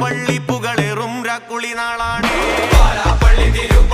പള്ളി പുകളേറും രാക്കുളി നാളാണ് പള്ളി തിരു